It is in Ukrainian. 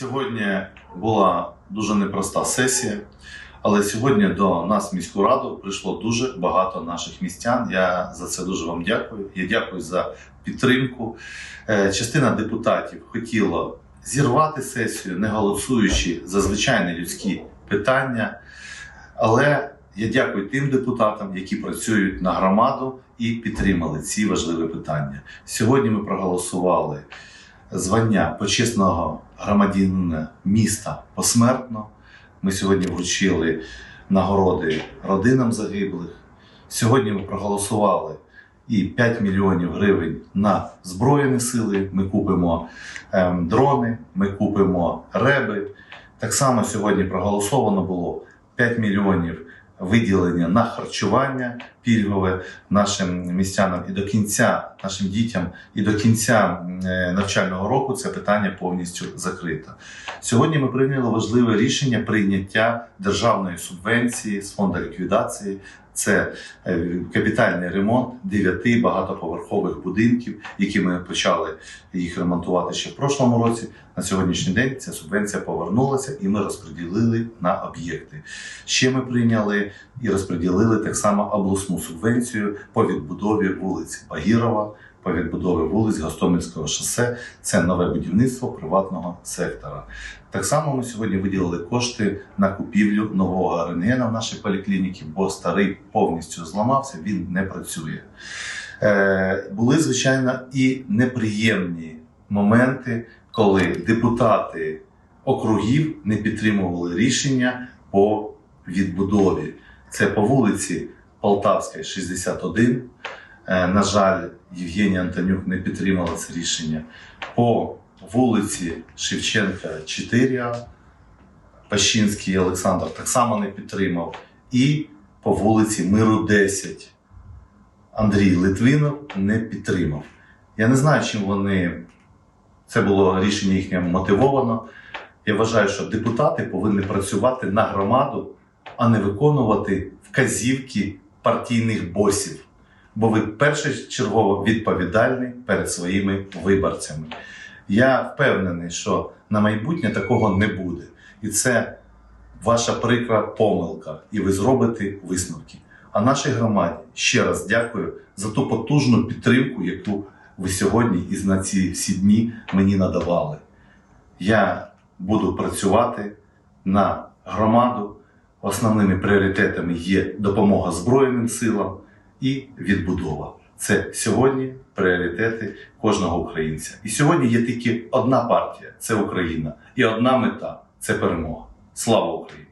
Сьогодні була дуже непроста сесія, але сьогодні до нас в міську раду прийшло дуже багато наших містян. Я за це дуже вам дякую. Я дякую за підтримку. Е, Частина депутатів хотіла зірвати сесію, не голосуючи за звичайні людські питання. Але я дякую тим депутатам, які працюють на громаду і підтримали ці важливі питання. Сьогодні ми проголосували звання почесного громадянина міста посмертно. Ми сьогодні вручили нагороди родинам загиблих. Сьогодні ми проголосували і 5 мільйонів гривень на Збройні сили. Ми купимо ем, дрони, ми купимо реби. Так само сьогодні проголосовано було 5 мільйонів виділення на харчування пільгове нашим містянам і до кінця нашим дітям, і до кінця е, навчального року це питання повністю закрито. Сьогодні ми прийняли важливе рішення прийняття державної субвенції з фонду ліквідації. Це е, капітальний ремонт дев'яти багатоповерхових будинків, які ми почали їх ремонтувати ще в прошлому році. На сьогоднішній день ця субвенція повернулася, і ми розподілили на об'єкти. Ще ми прийняли і розподілили так само обласну субвенцію по відбудові вулиць Багірова, по відбудові вулиць Гостомельського шосе. Це нове будівництво приватного сектора. Так само ми сьогодні виділили кошти на купівлю нового рентгена в нашій поліклініці, бо старий повністю зламався, він не працює. Е, були, звичайно, і неприємні моменти, коли депутати округів не підтримували рішення по відбудові. Це по вулиці Полтавській, 61. Е, На жаль, Євгенія Антонюк не підтримала це рішення. По вулиці Шевченка 4, Пащинський Олександр так само не підтримав. І по вулиці Миру 10 Андрій Литвинов не підтримав. Я не знаю, чим вони це було рішення їхнє мотивовано. Я вважаю, що депутати повинні працювати на громаду, а не виконувати вказівки партійних босів. Бо ви першочергово відповідальні перед своїми виборцями. Я впевнений, що на майбутнє такого не буде. І це ваша прикра помилка, і ви зробите висновки. А нашій громаді ще раз дякую за ту потужну підтримку, яку ви сьогодні і на ці всі дні мені надавали. Я буду працювати на громаду. Основними пріоритетами є допомога Збройним силам і відбудова. Це сьогодні пріоритети кожного українця. І сьогодні є тільки одна партія це Україна, і одна мета це перемога. Слава Україні!